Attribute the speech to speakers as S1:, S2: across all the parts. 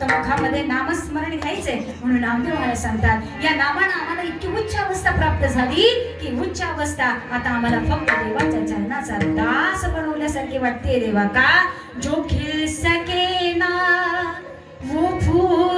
S1: फक्त मुखामध्ये नामस्मरण घ्यायचे म्हणून नामदेव मला सांगतात या नामानं आम्हाला इतकी उच्च अवस्था प्राप्त झाली की उच्च अवस्था आता आम्हाला फक्त देवाच्या चरणाचा दास बनवल्यासारखी वाटते देवा का? जो खेळ सके ना वो फूल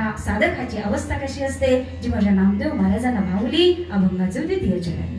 S1: दे साधकाची अवस्था कशी असते? जी माझ्या नामदेव महाराजांना भावली अभंगाचं द्वितीय चरण.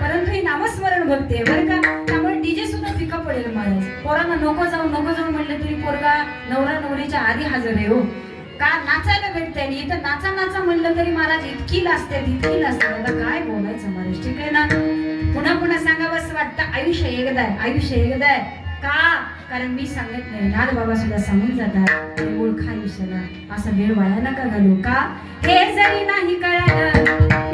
S1: परंतु ही नामस्मरण भक्ती आहे बरं का? त्यामुळे डीजे सुद्धा फिका पडेल महाराज पोरांना नको जाऊ नको जाऊ म्हटलं तरी पोरगा नवरा नवरीच्या आधी हजर आहे हो. का नाचायला भेटते आणि इथं नाचा नाचा म्हणलं तरी महाराज इतकी लाजते इतकी लाजते. आता काय बोलायचं महाराज ठीक आहे ना? पुन्हा पुन्हा सांगावंसं वाटतं आयुष्य एकदा आहे आयुष्य एकदा आहे. का? कारण मी सांगत नाही नाद बाबा सुद्धा सांगून जातात ओळखा आयुष्याला असा वेळ वाया नका घालू. का? हे जरी नाही कळालं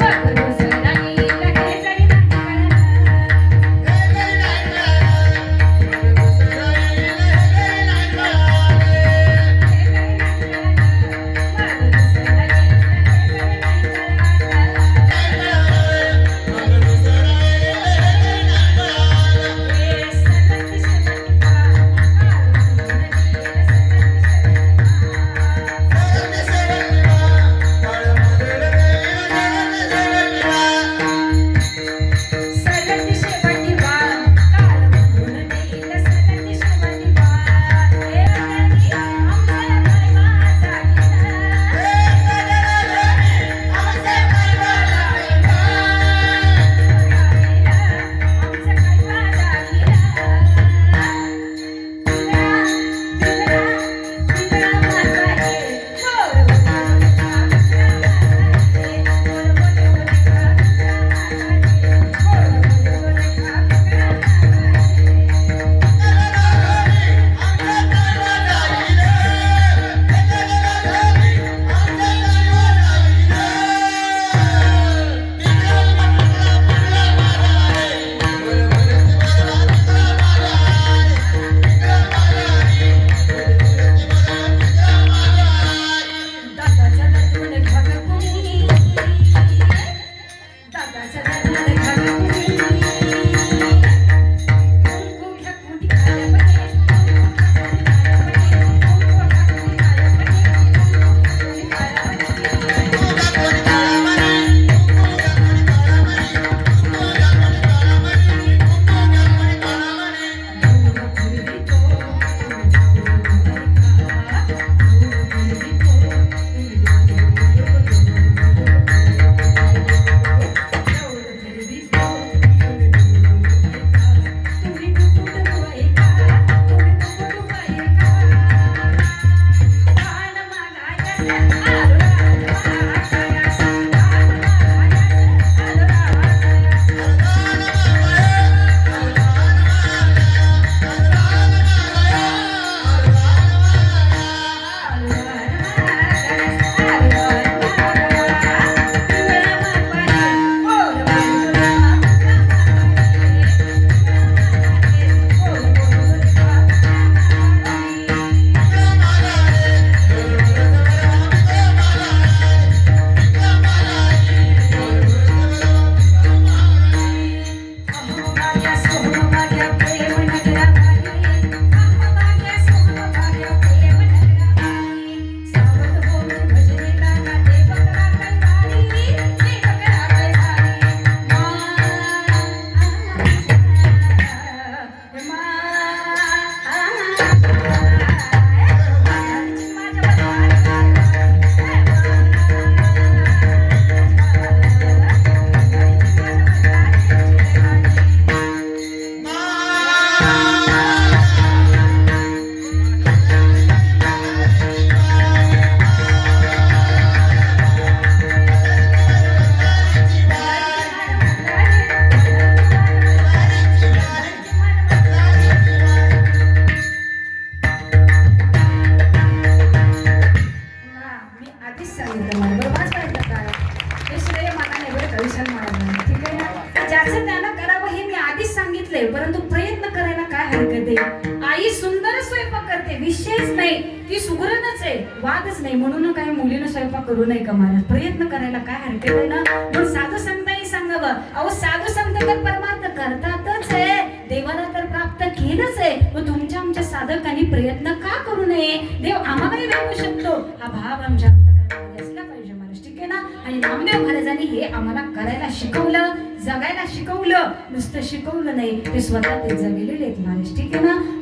S2: सांगितले परंतु प्रयत्न करायला काय हरकत आहे? आई सुंदर स्वयंपाक करते विषयच नाही. ती सुगरणच आहे वादच नाही. म्हणून काही मुलीनं स्वयंपाक करू नये का महाराज प्रयत्न करायला काय हरकत आहे ना? पण साधू संतांनी सांगावं अहो साधू संत तर परमार्थ करतातच आहे. देवाला तर प्राप्त केलंच आहे. मग तुमच्या आमच्या साधकांनी प्रयत्न का करू नये? देव आम्हालाही देऊ शकतो. हा भाव आमच्या असला पाहिजे महाराज ठीक आहे ना? आणि रामदेव महाराजांनी हे आम्हाला करायला शिकवलं. जगायला शिकवलं नुसतं शिकवलं नाही. ते स्वतः ते जगलेले आहेत. महाराज ठीक आहे ना?